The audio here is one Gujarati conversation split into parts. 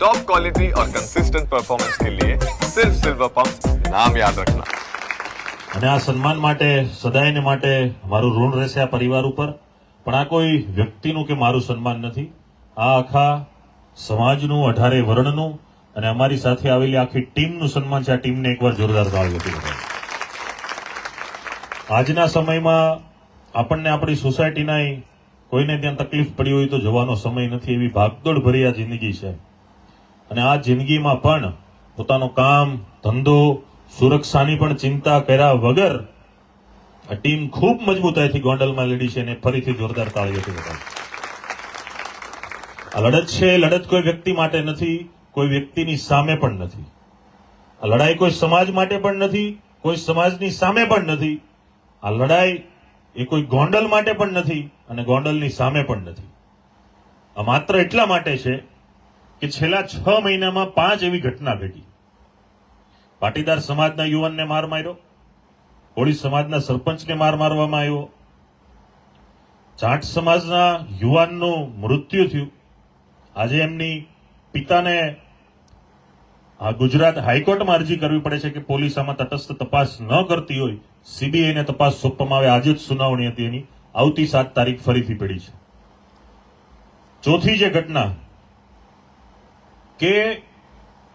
टॉप क्वालिटी और कंसिस्टेंट परफॉर्मेंस के लिए सिर्फ सिल्वर पंप नाम याद रखना અને આ સન્માન માટે સદાયને માટે મારું ઋણ રહેશે આ પરિવાર ઉપર પણ આ કોઈ વ્યક્તિનું કે મારું સન્માન નથી આ આખા સમાજનું અઢારે વર્ણનું અને અમારી સાથે આવેલી આખી ટીમનું સન્માન છે આ ટીમને એકવાર જોરદાર તાળી આપી બધાએ. આજના સમયમાં આપણને આપણી સોસાયટીના કોઈને ત્યાં તકલીફ પડી હોય તો જવાનો સમય નથી એવી ભાગદોડ ભરી આ જિંદગી છે અને આ જિંદગીમાં પણ પોતાનું કામ, ધંધો, સુરક્ષાની પણ ચિંતા કર્યા વગર આ ટીમ ખૂબ મજબૂતાઈથી ગોંડલમાં લડી છે અને ફરીથી જોરદાર તાળી હતી આ લડત છે લડત કોઈ વ્યક્તિ માટે નથી, કોઈ વ્યક્તિની સામે પણ નથી. આ લડાઈ કોઈ સમાજ માટે પણ નથી, કોઈ સમાજની સામે પણ નથી. આ લડાઈ એ કોઈ ગોંડલ માટે પણ નથી અને ગોંડલની સામે પણ નથી. આ માત્ર એટલા માટે છે કે છેલ્લા છ મહિનામાં પાંચ એવી ઘટના ઘટી. પાટીદાર સમાજના યુવાનને માર માર્યો. કોળી સમાજના સરપંચને માર મારવામાં આવ્યો. જાટ સમાજના યુવાનનું મૃત્યુ થયું. આજે એમની પિતાને આ ગુજરાત હાઈકોર્ટમાં અરજી કરવી પડે છે કે પોલીસ આમાં તટસ્થ તપાસ ન કરતી હોય. સીબીઆઈને તપાસ સોંપવામાં આવે. આજે જ સુનાવણી હતી એની. આવતી સાત તારીખ ફરીથી પડી છે. ચોથી જે ઘટના કે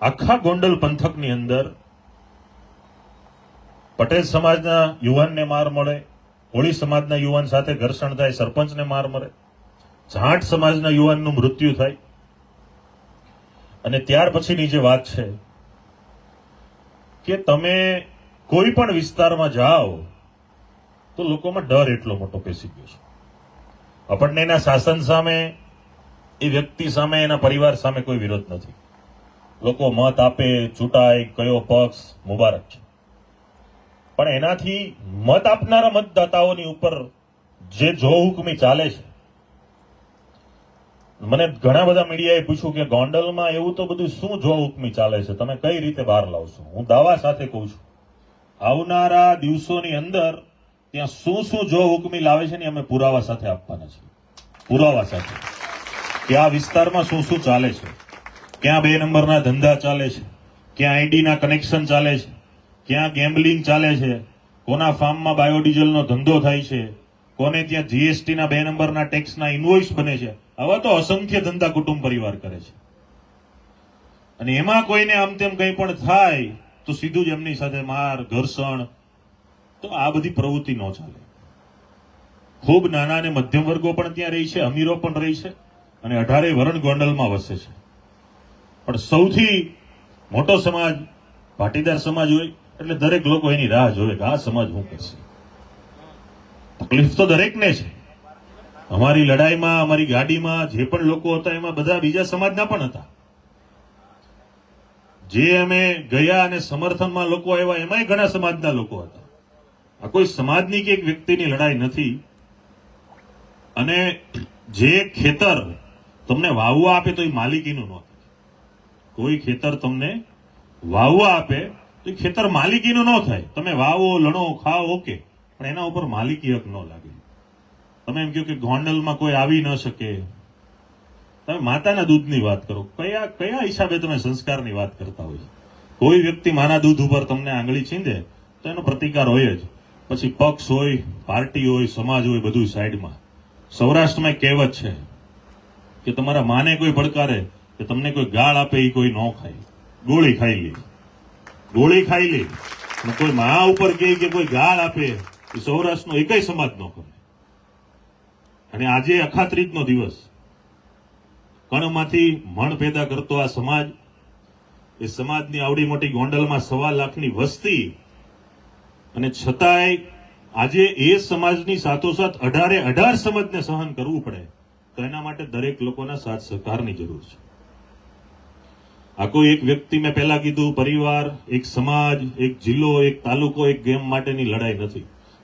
આખા ગોંડલ પંથકની અંદર પટેલ સમાજના યુવાનને માર મળે, કોળી સમાજના યુવાન સાથે ઘર્ષણ થાય, સરપંચને માર મળે જાટ સમાજના યુવાનનું મૃત્યુ થાય. અને ત્યાર પછીની જે વાત છે કે તમે કોઈ પણ વિસ્તારમાં જાઓ તો લોકોમાં ડર એટલો મોટો પેસી ગયો છે. આપણને એના શાસન સામે એ વ્યક્તિ સામે, એના પરિવાર સામે કોઈ વિરોધ નથી. લોકો મત આપે, ચૂંટાય, કયો પક્ષ, મુબારક છે. પણ એનાથી મત આપનારા મતદાતાઓની ઉપર જે જો ચાલે છે, મને ઘણા બધા મીડિયાએ પૂછ્યું કે ગોંડલમાં એવું તો બધું શું જો હુકમી ચાલે છે? તમે કઈ રીતે બહાર લાવશો હું દાવા સાથે કહું છું. આવનારા દિવસોની અંદર ત્યાં શું શું જો હુકમી લાવે છે ને અમે પુરાવા સાથે આપવાના છીએ. પુરાવા સાથે. કે આ વિસ્તારમાં શું શું ચાલે છે? ક્યાં બે નંબરના ધંધા ચાલે છે? ક્યાં આઈડીના કનેક્શન ચાલે છે? ક્યાં ગેમ્બલિંગ ચાલે છે? કોના ફાર્મમાં બાયોડીઝલનો ધંધો થાય છે? કોને ત્યાં જીએસટીના બે નંબરના ટેક્સના ઇન્વોઇસ બને છે? આવા તો અસંખ્ય ધંધા કુટુંબ પરિવાર કરે છે. અને એમાં કોઈને આમ તેમ કંઈ પણ થાય, તો સીધું જ એમની સાથે માર, ઘર્ષણ, તો આ બધી પ્રવૃત્તિ ન ચાલે. ખૂબ નાના અને મધ્યમ વર્ગો પણ ત્યાં રહી છે, અમીરો પણ રહી છે. અને અઢારે વરણ ગોંડલમાં વસે છે. પણ સૌથી મોટો સમાજ પાટીદાર સમાજ હોય, એટલે દરેક લોકો એની રાહ જોવે કે આ સમાજ હું કરશે. તકલીફ તો દરેકને છે. અમારી લડાઈમાં, અમારી ગાડીમાં, જે પણ લોકો હતા, એમાં બધા બીજા સમાજના પણ હતા. જે અમે ગયા અને સમર્થનમાં લોકો આવ્યા, એમાંય ઘણા સમાજના લોકો હતા. આ કોઈ સમાજની કે એક વ્યક્તિની લડાઈ નથી. અને જે ખેતર તમને વાવવા આપે તો એ માલિકીનું ન થાય. કોઈ ખેતર તમને વાવવા આપે તો એ ખેતર માલિકીનું ન થાય. તમે વાવો, લણો, ખાઓ, ઓકે. પણ એના ઉપર માલિકી હક ન લાગે. તમે એમ કહો કે ગોંડલમાં કોઈ આવી ન શકે. તમે માતાના દૂધની વાત કરો. કયા કયા હિસાબે તમે સંસ્કારની વાત કરતા હોય? કોઈ વ્યક્તિ માના દૂધ ઉપર તમને આંગળી છીંદે તો એનો પ્રતિકાર હોય જ. પછી પક્ષ હોય, પાર્ટી હોય, સમાજ હોય બધું સાઈડમાં. સૌરાષ્ટ્રમાં કહેવત છે કે તમારા માને કોઈ પડકારે કે તમને કોઈ ગાળ આપે એ કોઈ ન ખાય. ગોળી ખાઈ લે. ગોળી ખાઈ લે. કોઈ મા ઉપર કહે કે કોઈ ગાળ આપે, એ સૌરાષ્ટ્રનો એકય સમાજ ન કરે. અને આજે અખાત્રીજનો દિવસ. કણમાંથી મણ પેદા કરતો આ સમાજ, એ સમાજની આવડી મોટી ગોંડલમાં સવા લાખની વસ્તી. અને છતાંય આજે એ સમાજની સાથોસાથ અઢારે અઢાર સમાજને સહન કરવું પડે. તો એના માટે દરેક લોકોના સાથ સહકારની જરૂર છે. આ કોઈ એક વ્યક્તિ મેં પહેલા કીધું, પરિવાર, એક સમાજ, એક જિલ્લો, એક તાલુકો, એક ગેમ માટેની લડાઈ નથી.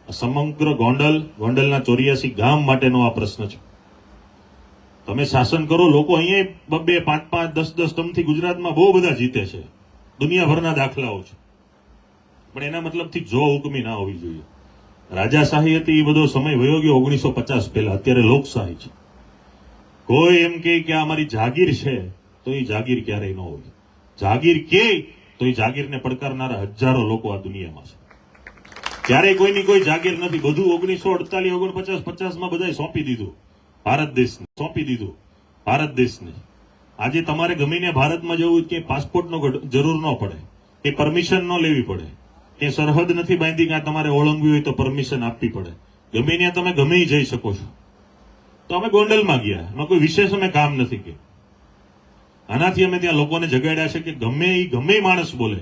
સમગ્ર ગોંડલ, ગોંડલના ચોર્યાસી ગામ માટેનો આ પ્રશ્ન છે. તમે શાસન કરો, લોકો અહીંયા બબે પાંચ પાંચ, દસ દસ ટર્મથી ગુજરાતમાં બહુ બધા જીતે છે. દુનિયાભરના દાખલાઓ છે. પણ એના મતલબથી જો હુકમી ના હોવી જોઈએ. રાજાશાહી હતી, એ બધો સમય વયો ગયો ઓગણીસો પચાસ પહેલા. અત્યારે લોકશાહી છે. કોઈ એમ કે અમારી જાગીર છે, તો એ જાગીર ક્યારેય ન હોય. જાગીર કે, તો એ જાગીરને પડકારનારા હજારો લોકો આ દુનિયામાં છે. ક્યારેય કોઈની કોઈ જાગીર નથી. બધું ઓગણીસો અડતાલીસ, ઓગણપચાસ, પચાસમાં બધાએ સોંપી દીધું. ભારત દેશને સોંપી દીધું. ભારત દેશને. આજે તમારે ગમીને ભારતમાં જવું કે પાસપોર્ટનો જરૂર ન પડે. કે પરમિશન ન લેવી પડે. કે સરહદ નથી બાંધી કે તમારે ઓળંગવી હોય તો પરમિશન આપવી પડે. ગમીને તમે ગમે જઈ શકો છો. તો અમે ગોંડલમાં ગયા. એમાં કોઈ વિશેષ અમે કામ નથી કે. આનાથી અમે ત્યાં લોકોને જગાડ્યા છે કે ગમે એ ગમે માણસ બોલે.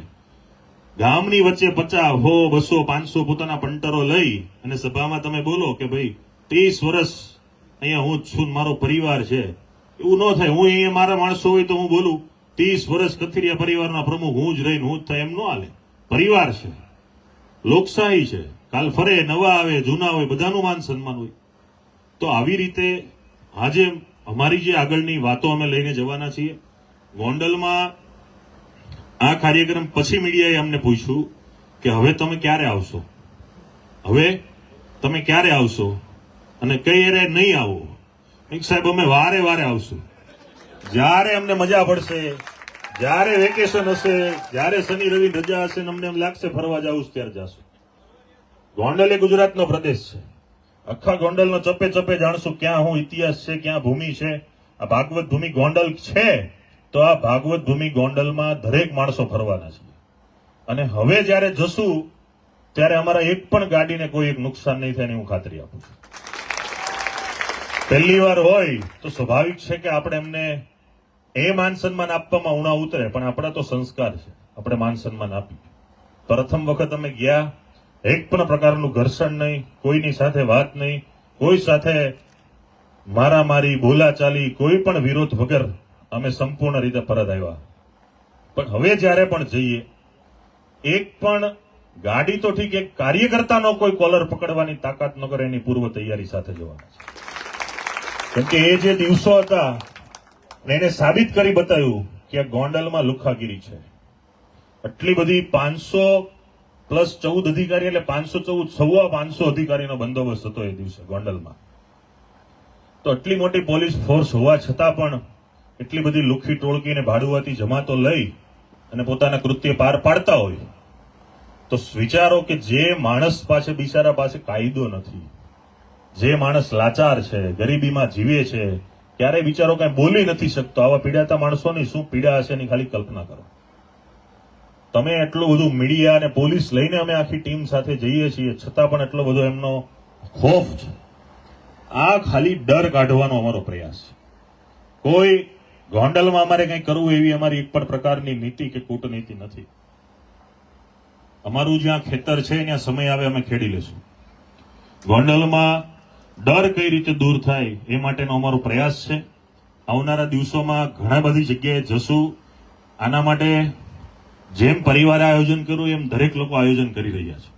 ગામની વચ્ચે પચાસ હો, બસો, પાંચસો પોતાના પંટરો લઈ અને સભામાં તમે બોલો કે ભાઈ ત્રીસ વર્ષ અહીંયા હું છું મારો પરિવાર છે. એવું ન થાય. હું અહીંયા મારા માણસો હોય તો હું બોલું. ત્રીસ વર્ષ કથિરિયા પરિવારના પ્રમુખ હું જ રહીને હું જ થાય એમ ન હાલે. પરિવાર છે. લોકશાહી છે. કાલ ફરે, નવા આવે, જૂના હોય, બધાનું માન સન્માન હોય. તો આવી રીતે આજે અમારી જે આગળની વાતો અમે લઈને જવાના છીએ. ગોંડલમાં આ કાર્યક્રમ પછી મીડિયાએ અમને પૂછ્યું કે હવે તમે ક્યારે આવશો? હવે તમે ક્યારે આવશો? અને કઈ એરે નહીં આવો? સાહેબ, અમે વારે વારે આવશું. જ્યારે અમને મજા પડશે, જ્યારે વેકેશન હશે, જ્યારે શનિ રવિ રજા હશે અમને એમ લાગશે ફરવા જાવું ત્યારે જશું. ગોંડલ એ ગુજરાતનો પ્રદેશ છે. આખા ગોંડલનો ચપે ચપે જાણશું ક્યાં હું ઇતિહાસ છે, ક્યાં ભૂમિ છે. આ ભાગવત ભૂમિ ગોંડલ છે, તો આ ભાગવત ભૂમિ ગોંડલમાં દરેક માણસો ફરવાના છે. અને હવે જ્યારે જશું, ત્યારે અમારા એક પણ ગાડીને કોઈ એક નુકસાન નહીં થાય હું ખાતરી આપું છું. પહેલી વાર હોય તો સ્વાભાવિક છે કે આપણે એમને એ માન સન્માન આપવામાં ઉણા ઉતરે, પણ આપણા તો સંસ્કાર છે. આપણે માન સન્માન આપી પ્રથમ વખત અમે ગયા એક પણ પ્રકારનું ઘર્ષણ નહીં, કોઈની સાથે વાત નહીં, કોઈ સાથે મારામારી, બોલાચાલી, કોઈ પણ વિરોધ વગર અમે સંપૂર્ણ રીતે પરત આવ્યા. પણ હવે જ્યારે પણ જઈએ, એક પણ ગાડી તો ઠીક એક કાર્યકર્તાનો કોઈ કોલર પકડવાની તાકાત ન કરે, એની પૂર્વ તૈયારી સાથે જવાના છે. કેમ કે એ જે દિવસો હતા એને સાબિત કરી બતાવ્યું કે આ ગોંડલમાં લુખાગીરી છે. આટલી બધી પાંચસો પ્લસ ચૌદ અધિકારી એટલે પાંચસો ચૌદ, સવા પાંચસો અધિકારીનો બંદોબસ્ત હતો એ દિવસે ગોંડલમાં. તો આટલી મોટી પોલીસ ફોર્સ હોવા છતાં પણ એટલી બધી લુખી ટોળકીને ભાડુઆતી જમાતો લઈ અને પોતાના કૃત્ય પાર પાડતા હોય, તો વિચારો કે જે માણસ પાસે બિચારા પાસે કાયદો નથી, જે માણસ લાચાર છે, ગરીબીમાં જીવે છે, ક્યારેય બિચારો કાંઈ બોલી નથી શકતો. આવા પીડાતા માણસોની શું પીડા હશે એની ખાલી કલ્પના કરો. તમે એટલું બધું મીડિયા અને પોલીસ લઈને અમે આખી ટીમ સાથે જઈએ છીએ, છતાં પણ એટલો બધો એમનો ખોફ છે. આ ખાલી ડર કાઢવાનો અમારો પ્રયાસ છે. કોઈ ગોંડલમાં અમારે કંઈ કરવું એવી અમારી એક પણ પ્રકારની નીતિ કે કૂટનીતિ નથી. અમારું જ્યાં ખેતર છે, ત્યાં સમય આવે અમે ખેડી લેશું ગોંડલમાં ડર કઈ રીતે દૂર થાય એ માટેનો અમારો પ્રયાસ છે. આવનારા દિવસોમાં ઘણા બધી જગ્યાએ જશું. આના માટે જેમ પરિવારે આયોજન કર્યું એમ દરેક લોકો આયોજન કરી રહ્યા છે.